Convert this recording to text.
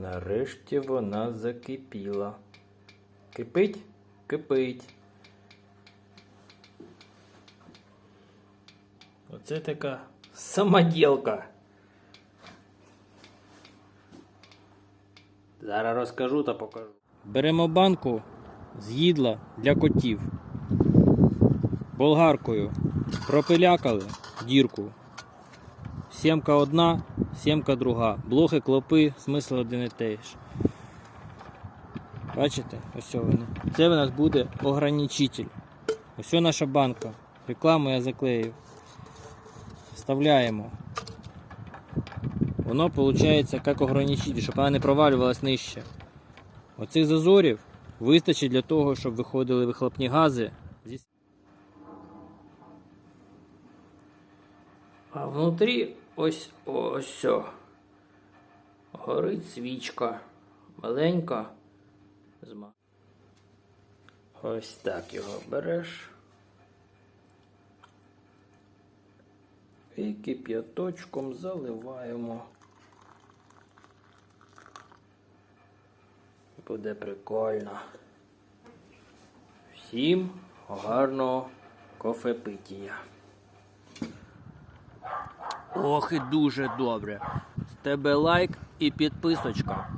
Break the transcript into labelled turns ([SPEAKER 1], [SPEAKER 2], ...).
[SPEAKER 1] Нарешті вона закипіла. Кипить? Кипить. Оце така самоділка. Зараз розкажу та покажу. Беремо банку з їдла для котів. Болгаркою пропилякали дірку. Сімка одна, сімка друга. Блохи, клопи, смисл один і той ж. Бачите? Ось вони. Це в нас буде ограничитель. Ось наша банка. Рекламу я заклеїв. Вставляємо. Воно виходить як ограничитель, щоб вона не провалювалась нижче. Оцих зазорів вистачить для того, щоб виходили вихлопні гази. А внутрі ось ось. Горить свічка. Маленька. Ось так його береш. І кип'яточком заливаємо. Буде прикольно. Всім гарного кофепитія. Ох і дуже добре. З тебе лайк і підписочка.